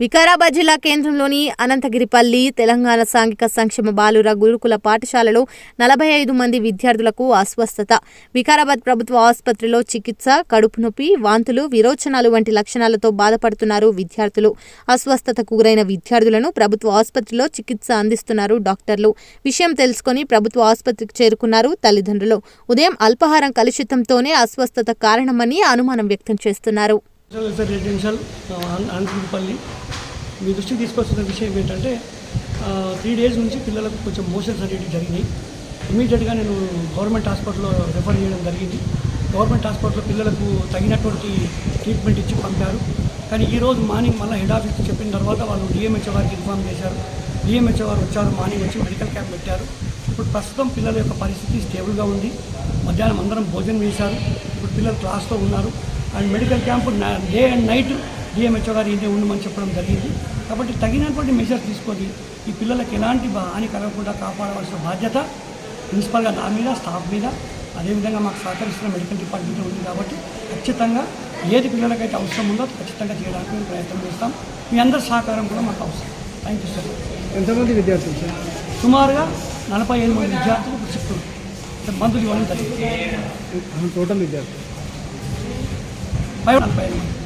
వికారాబాద్ జిల్లా కేంద్రంలోని అనంతగిరిపల్లి తెలంగాణ సాంఘిక సంక్షేమ బాలుర గురుకుల పాఠశాలలో నలభై ఐదు మంది విద్యార్థులకు అస్వస్థత. వికారాబాద్ ప్రభుత్వ ఆసుపత్రిలో చికిత్స కడుపు నొప్పి వాంతులు విరోచనాలు వంటి లక్షణాలతో బాధపడుతున్నారు విద్యార్థులు. అస్వస్థతకు గురైన విద్యార్థులను ప్రభుత్వ ఆసుపత్రిలో చికిత్స అందిస్తున్నారు డాక్టర్లు. విషయం తెలుసుకొని ప్రభుత్వ ఆసుపత్రికి చేరుకున్నారు తల్లిదండ్రులు. ఉదయం అల్పాహారం కలుషితంతోనే అస్వస్థత కారణమని అనుమానం వ్యక్తం చేస్తున్నారు. సార్ రెసిడెన్షియల్ అనంతపురపల్లి మీ దృష్టికి తీసుకొస్తున్న విషయం ఏంటంటే త్రీ డేస్ నుంచి పిల్లలకు కొంచెం మోషన్స్ అనేవి జరిగినాయి. ఇమీడియట్గా నేను గవర్నమెంట్ హాస్పిటల్లో రెఫర్ చేయడం జరిగింది. గవర్నమెంట్ హాస్పిటల్లో పిల్లలకు తగినటువంటి ట్రీట్మెంట్ ఇచ్చి పంపారు. కానీ ఈరోజు మార్నింగ్ మళ్ళీ హెడ్ ఆఫీస్ చెప్పిన తర్వాత వాళ్ళు డిఎంహెచ్ఓ వారికి ఇన్ఫామ్ చేశారు. డిఎంహెచ్ఓ వారు వచ్చారు మార్నింగ్ వచ్చి మెడికల్ క్యాంప్ పెట్టారు. ఇప్పుడు ప్రస్తుతం పిల్లల యొక్క పరిస్థితి స్టేబుల్గా ఉంది. మధ్యాహ్నం అందరం భోజనం చేశారు. ఇప్పుడు పిల్లలు క్లాస్లో ఉన్నారు. And medical camp day and night DMHO గారు ఇంటే ఉండమని చెప్పడం జరిగింది. కాబట్టి తగినటువంటి మెజర్స్ తీసుకొని ఈ పిల్లలకు ఎలాంటి హాని కలగకుండా కాపాడవలసిన బాధ్యత ప్రిన్సిపల్గా నా మీద స్టాఫ్ మీద. అదేవిధంగా మాకు సహకరిస్తున్న మెడికల్ డిపార్ట్మెంట్ ఉంది కాబట్టి ఖచ్చితంగా ఏది పిల్లలకైతే అవసరం ఉందో ఖచ్చితంగా చేయడానికి మేము ప్రయత్నం చేస్తాం. మీ అందరి సహకారం కూడా మాకు అవసరం. థ్యాంక్ యూ సార్ ఎంతమంది విద్యార్థులు సార్ సుమారుగా నలభై ఎనిమిది మంది విద్యార్థులు ఇప్పుడు చెప్తున్నారు. మందులు ఇవ్వడం జరిగింది. టోటల్ విద్యార్థులు? నలభై ఐదు మంది